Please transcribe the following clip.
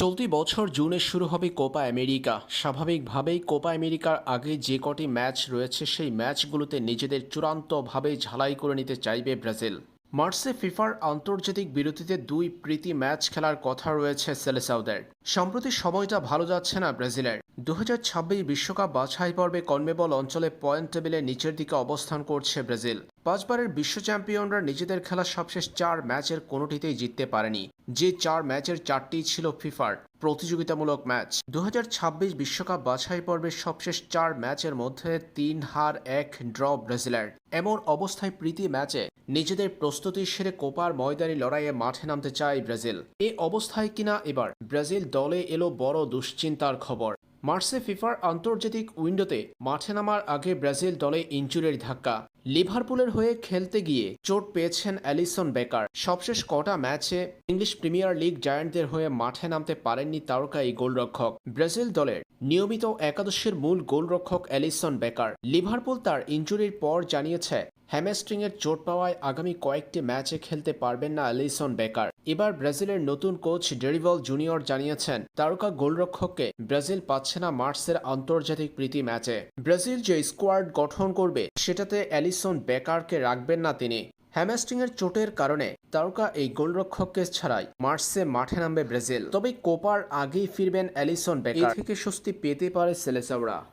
চলতি বছর জুনে শুরু হবে কোপা আমেরিকা। স্বাভাবিকভাবেই কোপা আমেরিকার আগে যে কটি ম্যাচ রয়েছে, সেই ম্যাচগুলোতে নিজেদের চূড়ান্তভাবে ঝালাই করে নিতে চাইবে ব্রাজিল। মার্চে ফিফার আন্তর্জাতিক বিরতিতে দুই প্রীতি ম্যাচ খেলার কথা রয়েছে সেলেসাউদের সম্প্রতি সময়টা ভালো যাচ্ছে না ব্রাজিলের। দু বিশ্বকাপ বাছাই পর্বে কনমেবল অঞ্চলে পয়েন্ট টেবিলে নিচের দিকে অবস্থান করছে ব্রাজিল। পাঁচবারের বিশ্ব চ্যাম্পিয়নরা নিজেদের খেলা সবশেষ চার ম্যাচের কোনোটিতেই জিততে পারেনি। যে চার ম্যাচের চারটি ছিল ফিফার প্রতিযোগিতামূলক ম্যাচ। দু বিশ্বকাপ বাছাই পর্বের সবশেষ চার ম্যাচের মধ্যে তিন হার, এক ড্র ব্রাজিলের। এমন অবস্থায় প্রীতি ম্যাচে নিজেদের প্রস্তুতি সেরে কোপার ময়দানি লড়াইয়ে মাঠে নামতে চায় ব্রাজিল। এ অবস্থায় কিনা এবার ব্রাজিল দলে এলো বড় দুশ্চিন্তার খবর। মার্চে ফিফার আন্তর্জাতিক উইন্ডোতে মাঠে নামার আগে ব্রাজিল দলে ইঞ্জুরির ধাক্কা। লিভারপুলের হয়ে খেলতে গিয়ে চোট পেয়েছেন অ্যালিসন বেকার। সবশেষ কটা ম্যাচে ইংলিশ প্রিমিয়ার লিগ জায়ান্টদের হয়ে মাঠে নামতে পারেননি তারকা এই গোলরক্ষক। ব্রাজিল দলের নিয়মিত একাদশের মূল গোলরক্ষক অ্যালিসন বেকার। লিভারপুল তার ইঞ্জুরির পর জানিয়েছে, হ্যামেস্ট্রিংয়ের চোট পাওয়ায় আগামী কয়েকটি ম্যাচে খেলতে পারবেন না অ্যালিসন বেকার। এবার ব্রাজিলের নতুন কোচ ডেরিভল জুনিয়র জানিয়েছেন, তারকা গোলরক্ষককে ব্রাজিল পাচ্ছে না মার্চের আন্তর্জাতিক প্রীতি ম্যাচে। ব্রাজিল যে স্কোয়াড গঠন করবে, সেটাতে অ্যালিসন বেকারকে রাখবেন না তিনি। হ্যামেস্টিংয়ের চোটের কারণে তারকা এই গোলরক্ষককে ছাড়াই মার্চে মাঠে নামবে ব্রাজিল। তবে কোপার আগেই ফিরবেন অ্যালিসন বেকার। থেকে স্বস্তি পেতে পারে সেলেসাওরা।